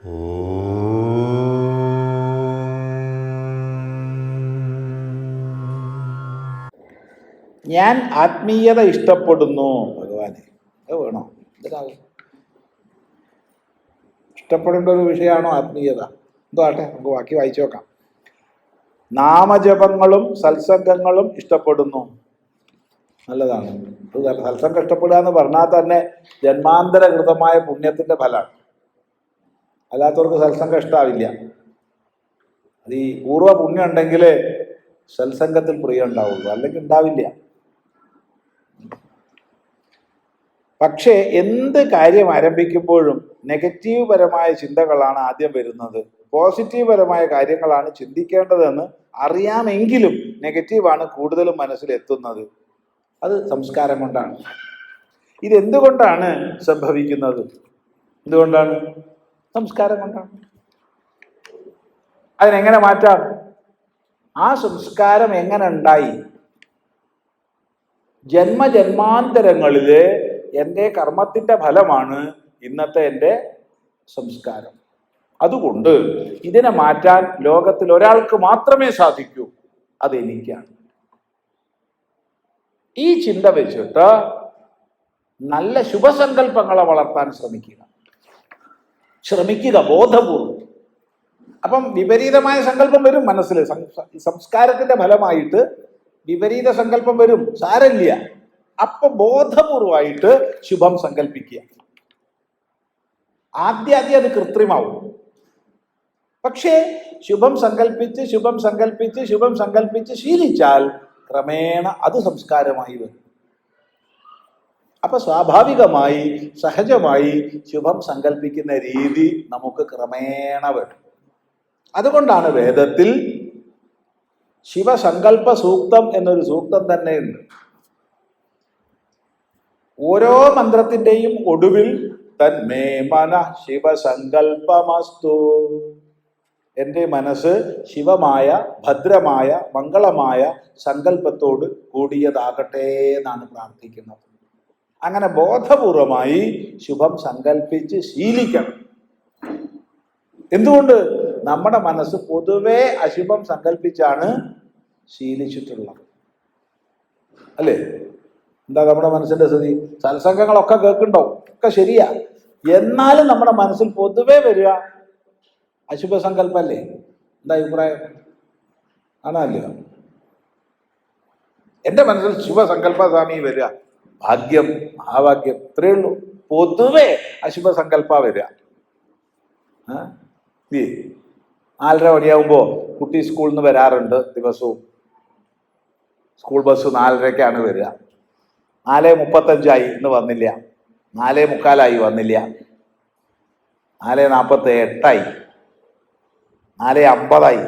ഞാൻ ആത്മീയത ഇഷ്ടപ്പെടുന്നു ഭഗവാനെ. അത് വേണോ? എന്തിനാവും ഇഷ്ടപ്പെടേണ്ട ഒരു വിഷയമാണോ ആത്മീയത? എന്തോ ആട്ടെ നമുക്ക് ബാക്കി വായിച്ചു നോക്കാം. നാമജപങ്ങളും സത്സംഗങ്ങളും ഇഷ്ടപ്പെടുന്നു. നല്ലതാണ്. സത്സംഗം ഇഷ്ടപ്പെടുക എന്ന് പറഞ്ഞാൽ തന്നെ ജന്മാന്തരകൃതമായ പുണ്യത്തിന്റെ ഫലമാണ്. അല്ലാത്തവർക്ക് സത്സംഗം ഇഷ്ടാവില്ല. അത് ഈ പൂർവ പുണ്യം ഉണ്ടെങ്കിൽ സത്സംഗത്തിൽ പ്രിയം ഉണ്ടാവുള്ളൂ. അല്ലെങ്കിൽ ഉണ്ടാവില്ല. പക്ഷേ എന്ത് കാര്യം ആരംഭിക്കുമ്പോഴും നെഗറ്റീവ് പരമായ ചിന്തകളാണ് ആദ്യം വരുന്നത്. പോസിറ്റീവ് പരമായ കാര്യങ്ങളാണ് ചിന്തിക്കേണ്ടതെന്ന് അറിയാമെങ്കിലും നെഗറ്റീവാണ് കൂടുതലും മനസ്സിൽ എത്തുന്നത് അത് സംസ്കാരം കൊണ്ടാണ്. ഇതെന്തുകൊണ്ടാണ് സംഭവിക്കുന്നത്? എന്തുകൊണ്ടാണ്? സംസ്കാരം കൊണ്ടാണ്. അതിനെങ്ങനെ മാറ്റാം? ആ സംസ്കാരം എങ്ങനെ ഉണ്ടായി? ജന്മജന്മാന്തരങ്ങളിൽ എന്റെ കർമ്മത്തിന്റെ ഫലമാണ് ഇന്നത്തെ എന്റെ സംസ്കാരം. അതുകൊണ്ട് ഇതിനെ മാറ്റാൻ ലോകത്തിൽ ഒരാൾക്ക് മാത്രമേ സാധിക്കൂ. അത് എനിക്കാണ് ഈ ചിന്ത വെച്ചിട്ട് നല്ല ശുഭസങ്കല്പങ്ങളെ വളർത്താൻ ശ്രമിക്കുക. ശ്രമിക്കുക ബോധപൂർവം. അപ്പം വിപരീതമായ സങ്കല്പം വരും മനസ്സിൽ. സംസ്കാരത്തിന്റെ ഫലമായിട്ട് വിപരീത സങ്കല്പം വരും. സാരല്ല അപ്പൊ ബോധപൂർവമായിട്ട് ശുഭം സങ്കല്പിക്കുക. ആദ്യ ആദ്യം അത് കൃത്രിമാവും. പക്ഷേ ശുഭം സങ്കല്പിച്ച് ശുഭം സങ്കല്പിച്ച് ശുഭം സങ്കല്പിച്ച് ശീലിച്ചാൽ ക്രമേണ അത് സംസ്കാരമായി വരും. അപ്പൊ സ്വാഭാവികമായി സഹജമായി ശുഭം സങ്കല്പിക്കുന്ന രീതി നമുക്ക് ക്രമേണ വരും. അതുകൊണ്ടാണ് വേദത്തിൽ ശിവസങ്കല്പ സൂക്തം എന്നൊരു സൂക്തം തന്നെയുണ്ട്. ഓരോ മന്ത്രത്തിന്റെയും ഒടുവിൽ തന്മേ മന ശിവസങ്കല്പമസ്തു എന്റെ മനസ്സ് ശിവമായ ഭദ്രമായ മംഗളമായ സങ്കല്പത്തോട് കൂടിയതാകട്ടെ എന്നാണ് പ്രാർത്ഥിക്കുന്നത്. അങ്ങനെ ബോധപൂർവമായി ശുഭം സങ്കല്പിച്ച് ശീലിക്കണം. എന്തുകൊണ്ട്? നമ്മുടെ മനസ്സ് പൊതുവെ അശുഭം സങ്കല്പിച്ചാണ് ശീലിച്ചിട്ടുള്ളത്. അല്ലേ? എന്താ നമ്മുടെ മനസ്സിന്റെ സ്ഥിതി? സത്സംഗങ്ങളൊക്കെ കേൾക്കുന്നുണ്ടാവും ഒക്കെ ശരിയാ. എന്നാലും നമ്മുടെ മനസ്സിൽ പൊതുവെ വരിക അശുഭ സങ്കല്പല്ലേ? എന്താ അഭിപ്രായം? ആണല്ലോ എന്റെ മനസ്സിൽ ശുഭസങ്കല്പ സ്വാമി വരിക. ഭാഗ്യം മഹാഭാഗ്യം ഇത്രയേ ഉള്ളൂ. പൊതുവെ അശുഭ സങ്കല്പ വരിക? നാലര മണിയാവുമ്പോൾ കുട്ടി സ്കൂളിൽ നിന്ന് വരാറുണ്ട് ദിവസവും. സ്കൂൾ ബസ് നാലരയ്ക്കാണ് വരിക. നാല് മുപ്പത്തഞ്ചായി ഇന്ന് വന്നില്ല. നാല് മുക്കാലായി വന്നില്ല. നാല് നാൽപ്പത്തി എട്ടായി. നാല് അമ്പതായി.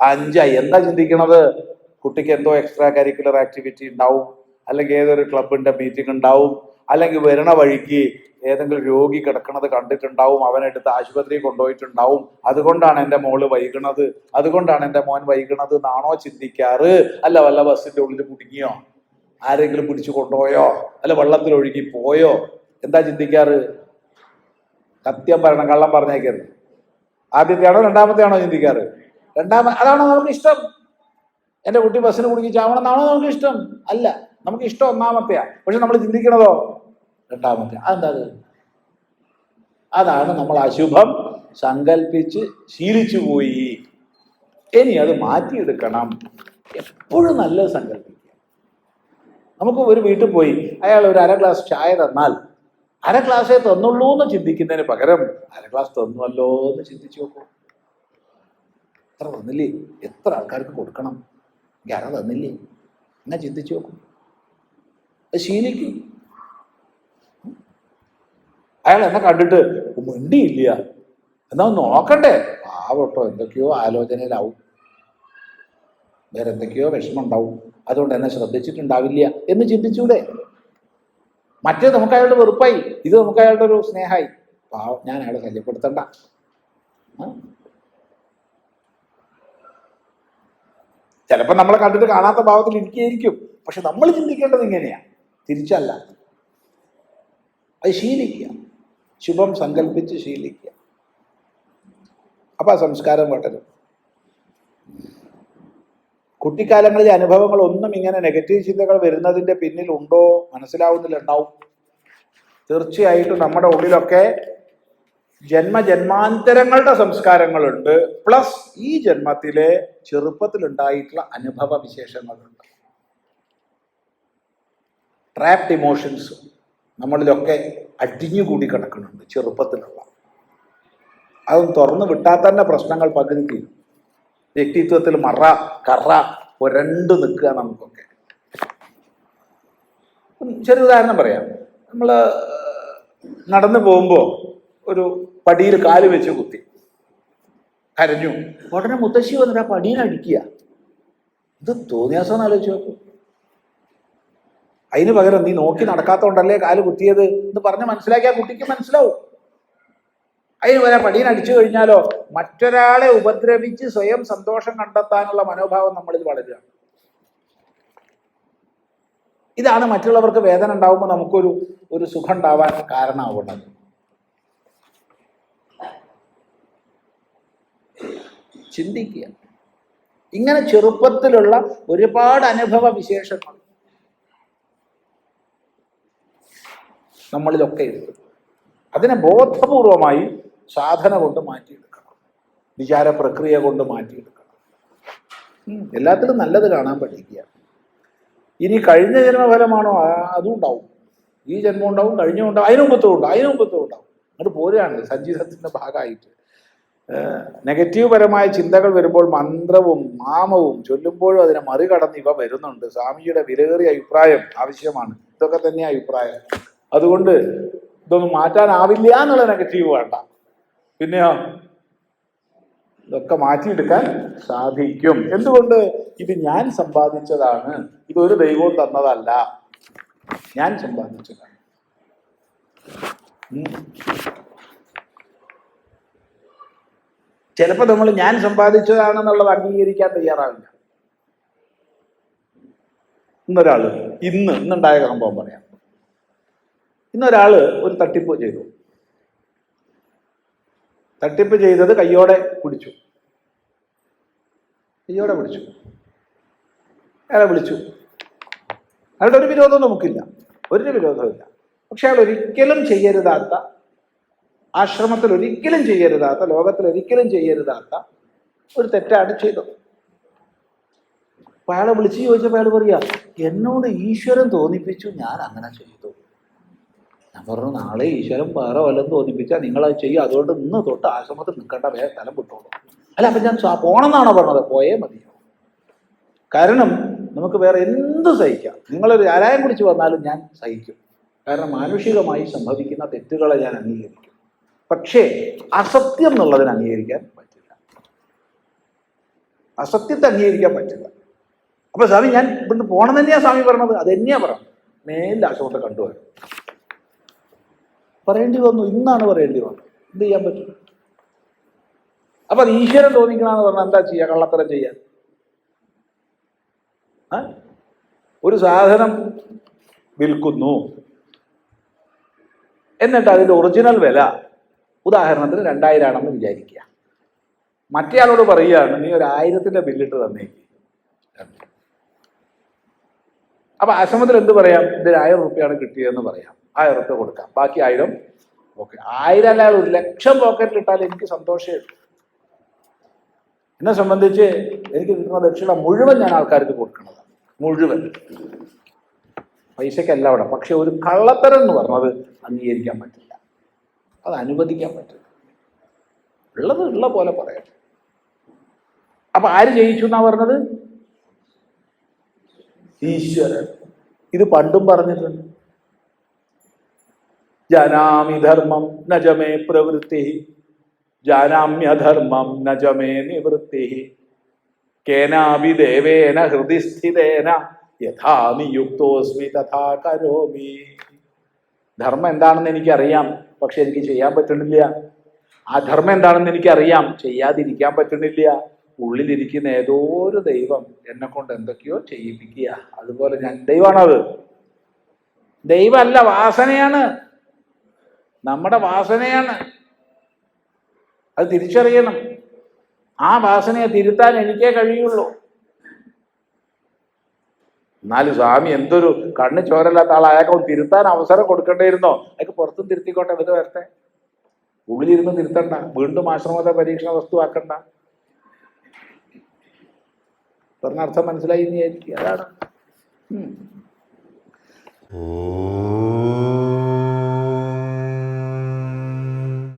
അഞ്ചായി. എന്താ ചിന്തിക്കണത്? കുട്ടിക്ക് എന്തോ എക്സ്ട്രാ കരിക്കുലർ ആക്ടിവിറ്റി ഉണ്ടാവും. അല്ലെങ്കിൽ ഏതൊരു ക്ലബിന്റെ മീറ്റിംഗ് ഉണ്ടാവും അല്ലെങ്കിൽ വരണ വഴിക്ക് ഏതെങ്കിലും രോഗി കിടക്കണത് കണ്ടിട്ടുണ്ടാവും അവനെടുത്ത് ആശുപത്രി കൊണ്ടുപോയിട്ടുണ്ടാവും. അതുകൊണ്ടാണ് എന്റെ മോൾ വൈകണത്. അതുകൊണ്ടാണ് എന്റെ മോൻ വൈകണത് എന്നാണോ ചിന്തിക്കാറ്? അല്ല വല്ല ബസ്സിന്റെ ഉള്ളിൽ കുടുങ്ങിയോ? ആരെങ്കിലും പിടിച്ചു കൊണ്ടുപോയോ? അല്ല വെള്ളത്തിൽ ഒഴുകി പോയോ? എന്താ ചിന്തിക്കാറ്? സത്യം പറയണം കള്ളം പറഞ്ഞേക്കരുത്. ആദ്യത്തെയാണോ രണ്ടാമത്തെയാണോ ചിന്തിക്കാറ്? രണ്ടാമ അതാണോ നമുക്ക് ഇഷ്ടം? എന്റെ കുട്ടി ബസ്സിന് കുടുങ്ങി ചാവണം എന്നാണോ നമുക്ക് ഇഷ്ടം? അല്ല. നമുക്ക് ഇഷ്ടം ഒന്നാമത്തെയാ. പക്ഷെ നമ്മൾ ചിന്തിക്കണതോ? രണ്ടാമത്തെ അതെന്താ അത് അതാണ് നമ്മൾ അശുഭം സങ്കല്പിച്ച് ശീലിച്ചു പോയി. ഇനി അത് മാറ്റിയെടുക്കണം. എപ്പോഴും നല്ലത് സങ്കല്പിക്കുക നമുക്ക് ഒരു വീട്ടിൽ പോയി അയാൾ ഒരു അര ഗ്ലാസ് ചായ തന്നാൽ അര ഗ്ലാസ്സേ തന്നുള്ളൂ എന്ന് ചിന്തിക്കുന്നതിന് പകരം അര ഗ്ലാസ് തന്നുവല്ലോ എന്ന് ചിന്തിച്ചു നോക്കൂ. എത്ര തന്നില്ലേ? എത്ര ആൾക്കാർക്ക് കൊടുക്കണം? എനിക്ക് അര തന്നില്ലേ? എന്നാ ചിന്തിച്ചു നോക്കും. ശീലിക്കും. അയാൾ എന്നെ കണ്ടിട്ട് മിണ്ടിയില്ല. എന്നാ നോക്കണ്ടേ? പാവട്ടോ എന്തൊക്കെയോ ആലോചനയിലാവും. വേറെ എന്തൊക്കെയോ വിഷമം ഉണ്ടാവും അതുകൊണ്ട് എന്നെ ശ്രദ്ധിച്ചിട്ടുണ്ടാവില്ല എന്ന് ചിന്തിച്ചൂടെ? മറ്റേ നമുക്ക് അയാളുടെ വെറുപ്പായി. ഇത് നമുക്ക് അയാളുടെ ഒരു സ്നേഹമായി പാവം ഞാൻ അയാളെ ശല്യപ്പെടുത്തണ്ട? ചിലപ്പോൾ നമ്മളെ കണ്ടിട്ട് കാണാത്ത ഭാവത്തിൽ ഇരിക്കുകയായിരിക്കും. പക്ഷെ നമ്മൾ ചിന്തിക്കേണ്ടത് ഇങ്ങനെയാ. തിരിച്ചല്ല. അത് ശീലിക്കുക. ശുഭം സങ്കല്പിച്ച് ശീലിക്കുക. അപ്പം ആ സംസ്കാരം വളരും കുട്ടിക്കാലങ്ങളിലെ അനുഭവങ്ങൾ ഒന്നും ഇങ്ങനെ നെഗറ്റീവ് ചിന്തകൾ വരുന്നതിന്റെ പിന്നിൽ ഉണ്ടോ മനസ്സിലാവുന്നില്ല ഉണ്ടാവും. തീർച്ചയായിട്ടും നമ്മുടെ ഉള്ളിലൊക്കെ ജന്മജന്മാന്തരങ്ങളുടെ സംസ്കാരങ്ങളുണ്ട്. പ്ലസ് ഈ ജന്മത്തിലെ ചെറുപ്പത്തിലുണ്ടായിട്ടുള്ള അനുഭവ വിശേഷങ്ങളുണ്ട് ട്രാപ്ഡ് ഇമോഷൻസ് നമ്മളിലൊക്കെ അടിഞ്ഞുകൂടി കിടക്കുന്നുണ്ട് ചെറുപ്പത്തിലുള്ള. അതും തുറന്നു വിട്ടാൽ തന്നെ പ്രശ്നങ്ങൾ പകുതി വ്യക്തിത്വത്തിൽ മറ കറ ഒരണ്ട് നിൽക്കുക നമുക്കൊക്കെ. ചെറിയ ഉദാഹരണം പറയാം. നമ്മൾ നടന്നു പോകുമ്പോൾ ഒരു പടിയിൽ കാൽ വെച്ച് കുത്തി. കരഞ്ഞു. ഉടനെ മുത്തശ്ശി വന്നിട്ട് ആ പടിയിൽ അടിക്കുക. ഇത് തോന്നിയാസം ആലോചിച്ച് നോക്കൂ. അതിന് പകരം നീ നോക്കി നടക്കാത്തോണ്ടല്ലേ കാൽ കുത്തിയത് എന്ന് പറഞ്ഞ് മനസ്സിലാക്കിയാൽ കുട്ടിക്ക് മനസ്സിലാവും. അതിന് വരെ പടിയിൽ അടിച്ചു കഴിഞ്ഞാലോ മറ്റൊരാളെ ഉപദ്രവിച്ച് സ്വയം സന്തോഷം കണ്ടെത്താനുള്ള മനോഭാവം നമ്മളിൽ വളരുക. ഇതാണ് മറ്റുള്ളവർക്ക് വേദന ഉണ്ടാവുമ്പോൾ നമുക്കൊരു ഒരു സുഖം ഉണ്ടാവാൻ കാരണമാവുന്നത്. ചിന്തിക്കുക. ഇങ്ങനെ ചെറുപ്പത്തിലുള്ള ഒരുപാട് അനുഭവ വിശേഷങ്ങൾ നമ്മളിലൊക്കെ എഴുതും. അതിനെ ബോധപൂർവമായി സാധന കൊണ്ട് മാറ്റിയെടുക്കണം. വിചാര പ്രക്രിയ കൊണ്ട് മാറ്റിയെടുക്കണം. എല്ലാത്തിലും നല്ലത് കാണാൻ പഠിക്കുക. ഇനി കഴിഞ്ഞ ജന്മഫലമാണോ? അതും ഉണ്ടാവും. ഈ ജന്മം ഉണ്ടാവും കഴിഞ്ഞ ഉണ്ടാവും അതിനു മുമ്പത്തും ഉണ്ടാവും അതിനു മുമ്പത്തും ഉണ്ടാവും. അത് പോരുകയാണ്. സഞ്ചിതത്തിന്റെ ഭാഗമായിട്ട്. നെഗറ്റീവ് പരമായ ചിന്തകൾ വരുമ്പോൾ മന്ത്രവും നാമവും ചൊല്ലുമ്പോഴും അതിനെ മറികടന്ന് ഇവ വരുന്നുണ്ട്. സ്വാമിയുടെ വിലയേറിയ അഭിപ്രായം ആവശ്യമാണ്. ഇതൊക്കെ തന്നെ അഭിപ്രായം. അതുകൊണ്ട് ഇതൊന്നും മാറ്റാനാവില്ല എന്നുള്ള നെഗറ്റീവ് വേണ്ട. പിന്നെയോ ഇതൊക്കെ മാറ്റിയെടുക്കാൻ സാധിക്കും. എന്തുകൊണ്ട്? ഇത് ഞാൻ സമ്പാദിച്ചതാണ്. ഇതൊരു ദൈവവും തന്നതല്ല. ഞാൻ സമ്പാദിച്ചതാണ്. ചിലപ്പോ ചിലപ്പോൾ നമ്മൾ ഞാൻ സമ്പാദിച്ചതാണെന്നുള്ളത് അംഗീകരിക്കാൻ തയ്യാറാവില്ല. ഇന്നൊരാൾ ഇന്ന് ഇന്നുണ്ടായ സംഭവം പറയാം. ഇന്നൊരാൾ ഒരു തട്ടിപ്പ് ചെയ്തു. തട്ടിപ്പ് ചെയ്തത് കയ്യോടെ പിടിച്ചു കയ്യോടെ പിടിച്ചു അയാളെ വിളിച്ചു. അയാളുടെ ഒരു വിരോധവും നമുക്കില്ല. ഒരു വിരോധമില്ല. പക്ഷെ അയാൾ ഒരിക്കലും ചെയ്യരുതാത്ത ആശ്രമത്തിൽ ഒരിക്കലും ചെയ്യരുതാത്ത ലോകത്തിൽ ഒരിക്കലും ചെയ്യരുതാത്ത ഒരു തെറ്റാണ് ചെയ്തത്. അപ്പൊ അയാളെ വിളിച്ച് ചോദിച്ചപ്പോൾ അയാൾ പറയാ എന്നോട് ഈശ്വരൻ തോന്നിപ്പിച്ചു ഞാൻ അങ്ങനെ ചെയ്തു. ഞാൻ പറഞ്ഞു നാളെ ഈശ്വരൻ വേറെ വല്ലതും തോന്നിപ്പിച്ചാൽ നിങ്ങളത് ചെയ്യും അതുകൊണ്ട് ഇന്ന് തൊട്ട് ആശ്രമത്തിൽ നിൽക്കേണ്ട വേറെ സ്ഥലം വിട്ടോളൂ. അല്ല അപ്പം ഞാൻ പോണെന്നാണോ പറഞ്ഞത്? പോയേ മതിയോ? കാരണം നമുക്ക് വേറെ എന്ത് സഹിക്കാം? നിങ്ങളൊരു ആരായം കുടിച്ച് വന്നാലും ഞാൻ സഹിക്കും. കാരണം മാനുഷികമായി സംഭവിക്കുന്ന തെറ്റുകളെ ഞാൻ അംഗീകരിക്കും. പക്ഷേ അസത്യം എന്നുള്ളതിന് അംഗീകരിക്കാൻ പറ്റില്ല. അസത്യത്തെ അംഗീകരിക്കാൻ പറ്റില്ല. അപ്പൊ സ്വാമി ഞാൻ ഇവിടുന്ന് പോകണം തന്നെയാ സ്വാമി പറഞ്ഞത്. അത് തന്നെയാ പറഞ്ഞത്. ആശ്രമത്തെ കണ്ടുവരും പറയേണ്ടി വന്നു ഇന്നാണ് പറയേണ്ടി വന്നത് എന്ത് ചെയ്യാൻ പറ്റും? അപ്പൊ അത് ഈശ്വരൻ തോന്നിക്കണമെന്ന് പറഞ്ഞാൽ എന്താ ചെയ്യാ? കള്ളത്തരം ചെയ്യാൻ? ഒരു സാധനം വിൽക്കുന്നു. എന്നിട്ട് അതിന്റെ ഒറിജിനൽ വില ഉദാഹരണത്തിന് രണ്ടായിരം ആണെന്ന് വിചാരിക്കുക. മറ്റേയാളോട് പറയുകയാണ് നീ ഒരു ആയിരത്തിന്റെ ബില്ലിട്ട് തന്നേക്ക് അപ്പൊ അശ്രമത്തിൽ എന്ത് പറയാം? ഇതിൽ ആയിരം റുപ്യാണ് കിട്ടിയതെന്ന് പറയാം. ആയിരം ഉറപ്പ് കൊടുക്കാം. ബാക്കി ആയിരം ഓക്കെ. ആയിരം അല്ല ഒരു ലക്ഷം പോക്കറ്റിൽ ഇട്ടാൽ എനിക്ക് സന്തോഷമേ. എന്നെ സംബന്ധിച്ച് എനിക്ക് കിട്ടുന്ന ദക്ഷിണ മുഴുവൻ ഞാൻ ആൾക്കാർക്ക് കൊടുക്കണതാണ്. മുഴുവൻ. പൈസക്കല്ല അവിടെ. പക്ഷെ ഒരു കള്ളത്തരം എന്ന് പറഞ്ഞത് അംഗീകരിക്കാൻ പറ്റില്ല. അത് അനുവദിക്കാൻ പറ്റില്ല. ഉള്ളത് ഉള്ള പോലെ പറയാം. അപ്പൊ ആര് ജയിച്ചു എന്നാ പറഞ്ഞത്? ഈശ്വരൻ. ഇത് പണ്ടും പറഞ്ഞിട്ടുണ്ട്. ജാനാമി ധർമ്മം നജമേ പ്രവൃത്തി. ജാനാമ്യധർമ്മം നജമേ നിവൃത്തി. കേനാവി ദേവേന ഹൃദി സ്ഥിതേന യഥാ തഥാ കരോമി. ധർമ്മം എന്താണെന്ന് എനിക്കറിയാം പക്ഷെ എനിക്ക് ചെയ്യാൻ പറ്റുന്നില്ല. ആ ധർമ്മം എന്താണെന്ന് എനിക്കറിയാം ചെയ്യാതിരിക്കാൻ പറ്റുന്നില്ല. ഉള്ളിലിരിക്കുന്ന ഏതോ ഒരു ദൈവം എന്നെ കൊണ്ട് എന്തൊക്കെയോ ചെയ്യിപ്പിക്കുക. അതുപോലെ ഞാൻ ദൈവമാണത്. ദൈവമല്ല വാസനയാണ്. നമ്മുടെ വാസനയാണ്. അത് തിരിച്ചറിയണം. ആ വാസനയെ തിരുത്താൻ എനിക്കേ കഴിയുള്ളൂ. എന്നാലും സ്വാമി എന്തൊരു കണ്ണ് ചോരല്ലാത്ത ആൾ അയാൾക്ക് തിരുത്താൻ അവസരം കൊടുക്കേണ്ടിയിരുന്നോ? അയാൾക്ക് പുറത്തും തിരുത്തിക്കോട്ടെ ഇത് വരട്ടെ. ഉള്ളിലിരുന്ന് തിരുത്തണ്ട. വീണ്ടും ആശ്രമത്തെ പരീക്ഷണ വസ്തു ആക്കണ്ട. പറഞ്ഞർത്ഥം മനസ്സിലായി എന്ന് വിചാരിക്കുക അതാണ്. ഓം